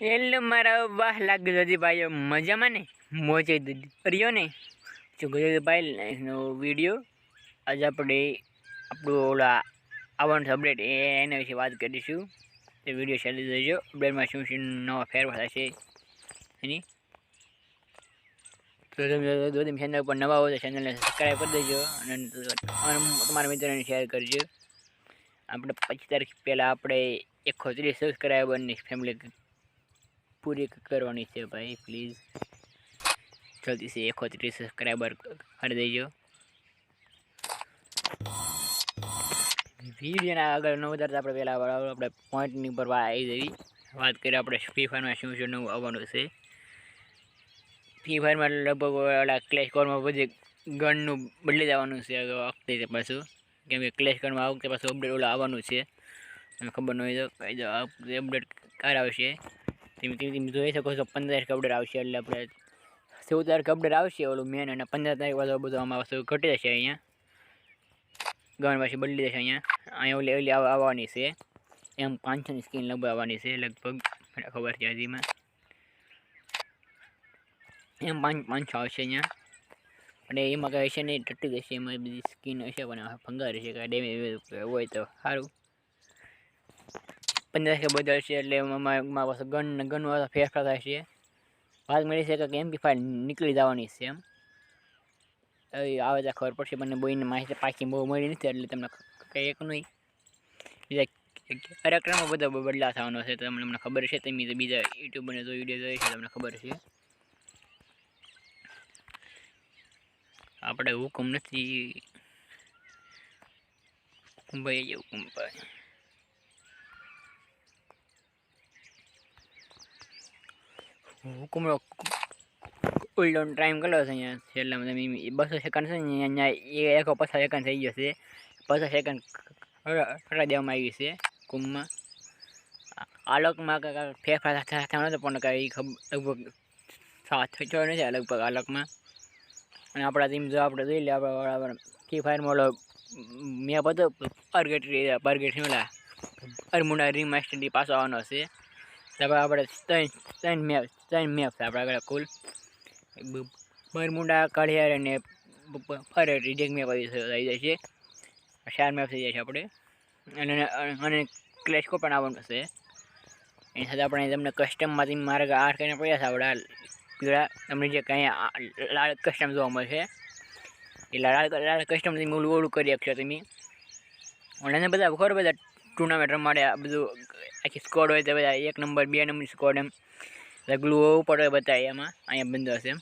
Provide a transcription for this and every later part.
એટલે મારા વાહ ગુજરાતી ભાઈઓ. મજામાં ને? મોજે કર્યો ને? જો ભાઈ નો વીડિયો? આજે આપણે આપણું ઓલા આવવાનું અપડેટ એના વિશે વાત કરીશું. તે વીડિયો ચાલી દેજો અપડેટમાં શું શું નવા ફેરફાર થશે એની. જો તમે ચેનલ પર નવા હોય તો ચેનલને સબસ્ક્રાઈબ કરી દેજો અને તમારા મિત્રોને શેર કરજો. આપણે પચીસ તારીખ પહેલાં આપણે એકસો ત્રીસ સબસ્ક્રાઈબરની ફેમિલી પૂરી કરવાની છે ભાઈ પ્લીઝ જલ્દી से એકસો ત્રીસ સબસ્ક્રાઈબર કરી દેજો. વિડીયોના આગળ ન વધારતા આપણે પહેલાં બરાબર આપણે પોઈન્ટની પર આવી જવી. વાત કરીએ આપણે ફ્રી ફાયરમાં શું શું નવું આવવાનું છે. ફ્રી ફાયરમાં લગભગ ઓલા ક્લેશ કોરમાં બધી ગનનું બદલી જવાનું છે વખતે પાછું. કેમ કે ક્લેશ કોરમાં આ વખતે પાછું અપડેટ ઓલા આવવાનું છે. ખબર ન હોય તો કહી દો અપડેટ કરાવશે. તમે ધીમે ધીમે જોઈ શકો છો પંદર તારીખ અપડેટ આવશે એટલે આપણે ચૌદ તારીખ અપડેટ આવશે ઓલું મેન અને પંદર તારીખ પાછું બધું આમાં વસ્તુ ઘટી જશે અહીંયા. ગણ પાછી બદલી જશે અહીંયા. અહીંયા ઓલી ઓલી આવવાની છે. એમ પાંચસોની સ્કીન લગભગ આવવાની છે, લગભગ. મને ખબર છે હજીમાં એમ. પાંચ પાંચસો આવશે અહીંયા. અને એમાં કાંઈ હશે નહીં ટટ્ટી જશે. એમાં બધી સ્કીન હશે પણ ભંગાર હશે, કાંઈ ડેમેજ હોય તો સારું. પંદર કે બદલશે એટલે એમાં એમાં પાછું ગન ને ગન વાળા ફેરફાર થાય છે. વાત મળી છે કે એમપી ફાઇલ નીકળી જવાની છે એમ. આવે ત્યાં ખબર પડશે, મને બોઈને માહિતી પાછી બહુ મળી નથી એટલે તમને કંઈ એક નહીં. બીજા કાર્યક્રમો બધા બદલા થવાનો છે તમને મને ખબર છે, તમે બીજા યુટ્યુબને જો વીડિયો જોઈએ છે, તમને ખબર છે. આપણે હુકમ નથી. ભાઈ હુકમ ભાઈ હુકમનો કુલડાઉન ટાઈમ કર્યો છે અહીંયા. છેલ્લા તમે બસો સેકન્ડ છે ને અહીંયા એ એકસો પચાસ સેકન્ડ થઈ ગયો છે. પચાસ સેકન્ડ ફટા દેવામાં આવી છે કુંભમાં આલોકમાં કાંઈક ફેરફાર થયો નતો પણ કંઈ લગભગ થયો નથી આ લગભગ આલોકમાં અને આપણા ટીમ જો આપણે જોઈ લે, આપણે ફ્રી ફાયરમાં ઓલો મેં બધો પરગેટ પરગેટ ઓલા અરમુંડા રીમાસ્ટરથી પાછો આવવાનો છે. તારપર આપણે ત્રણ ત્રણ મેપ ત્રણ મેપ છે આપણા આગળ કુલ બરમુંડા કળિયાર અને ફરે રિજેક્ટ મેપ આવી થઈ જાય છે ચાર મેપ થઈ જાય છે આપણે અને અને ક્લેશકો પણ આવવાનું છે. એની સાથે આપણે તમને કસ્ટમમાંથી મારે આઠ કરીને પડ્યા છે આપણા પીળા. તમને જે કંઈ લાલ કસ્ટમ જોવા મળશે એ લાલ લાલ કસ્ટમથી ઓલું ઓલું કરી શકશો તમે. અને બધા ખબર બધા ટુર્નામેન્ટ રમાડે આ બધું આખી સ્કોડ હોય તો બધા, એક નંબર બે નંબરની સ્કોડ એમ. ગ્લુ હોવું પડે બતાવે એમાં. અહીંયા બંધ હશે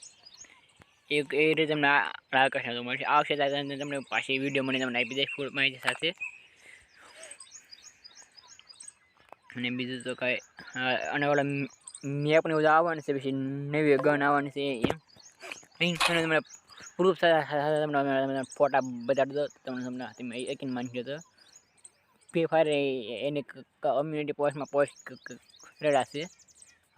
એક એ રીતે તમને આકર્ષણ મળશે. આવશે ત્યારે તમને પાછી વીડિયો મને તમને આપી દઈશ ફૂલ માહિતી સાથે. અને બીજું તો કાંઈ અને ઓલા મેપને બધું આવવાનું છે, પછી નવી ગન આવવાની છે, એમ. અહીં તમને પ્રૂફ સાથે તમને ફોટા બતાડી દો તમને તમને તમે એકીને માનજો તો. ફ્રી ફાયર એની કમ્યુનિટી પોસ્ટમાં પોસ્ટ કરેલા છે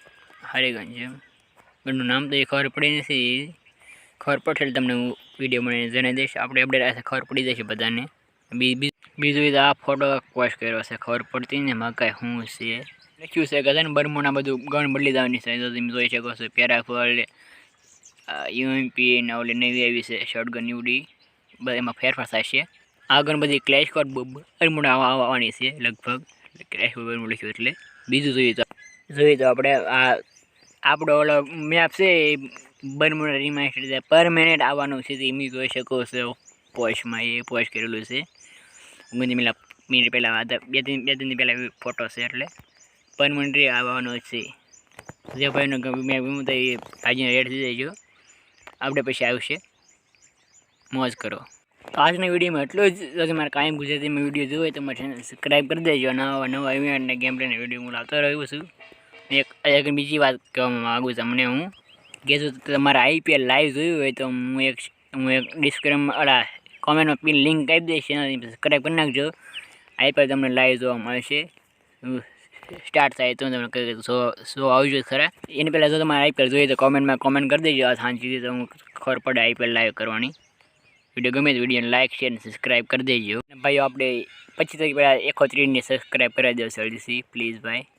જેવી જ છે સ્કોપ વાળી છે હારી ગન છે ગનનું નામ તો એ ખબર પડી નથી. ખબર પડશે તમને હું વીડિયો મને જણાવી દઈશ. આપણે અપડેટ આવશે ખબર પડી જશે બધાને. બીજું એ તો આ ફોટો પોસ્ટ કર્યો છે, ખબર પડતી ને મકાઈ કાંઈ શું છે. લખ્યું છે કે છે બરમુના બધું ગણ બદલી જવાની છે. તો તમે જોઈ શકો છો પેરાફોલ યુએમપી ને ઓલી નવી આવી છે શોર્ટગન બધા એમાં ફેરફાર થશે આગળ બધી ક્લેશ કોટ બરમુડા આવવાની છે, લગભગ. ક્લેશ બરમુડ લખ્યું એટલે. બીજું જોઈએ તો જોઈએ તો આપણે આ આપણો ઓલો મેપ છે એ બર્મુડા રિમાઇન્ડ મિનિટ આવવાનું છે તે એમ જોઈ શકો છો. પોસ્ટમાં એ પોસ્ટ કરેલું છે. ઘણી પહેલાં મિનિટ પહેલાં બે ત્રણ બે ત્રણ પહેલાં ફોટો છે એટલે. પરમનન્ટ આવવાનો છે. જે ભાઈનો મેં ગમું તો એ આજે રેડ થઈ દેજો આપણે પછી આવશે. મોજ કરો. તો આજના વિડીયોમાં એટલું જ. જો તમારે કાયમ ગુજરાતીમાં વીડિયો જોવો હોય તો મારે ચેનલ સબસ્ક્રાઈબ કરી દેજો. નવા નવા ઇવેન્ટ અને ગેમ પ્લેના વીડિયો હું લાવતો રહ્યો છું. એક એક બીજી વાત કહેવા માગું તમને હું. કે જો તમારે આઈપીએલ લાઈવ જોયું હોય તો હું એક હું એક ડિસ્ક્રિપ્શનમાં અડા કોમેન્ટમાં પિન લિંક આપી દઈશ, એનાથી સબસ્ક્રાઈબ કરી નાખજો. આઈપીએલ તમને લાઈવ જોવા મળશે. સ્ટાર્ટ થાય તો તમને કહી શો શો આવજો ખરા. એની પહેલાં જો તમારે આઈપીએલ જોઈએ તો કોમેન્ટમાં કોમેન્ટ કરી દેજો, આ સાંજ સુધી તો હું ખબર પડે આઈપીએલ લાઈવ કરવાની. વીડિયો ગમે તો વિડીયોને લાઇક શેર અને સબસ્ક્રાઈબ કરી દેજો. ભાઈઓ, આપણે પચીસ તારીખ પહેલાં એકો ત્રીસને સબસ્ક્રાઈબ કરાવી દો જલ્દીથી પ્લીઝ ભાઈ.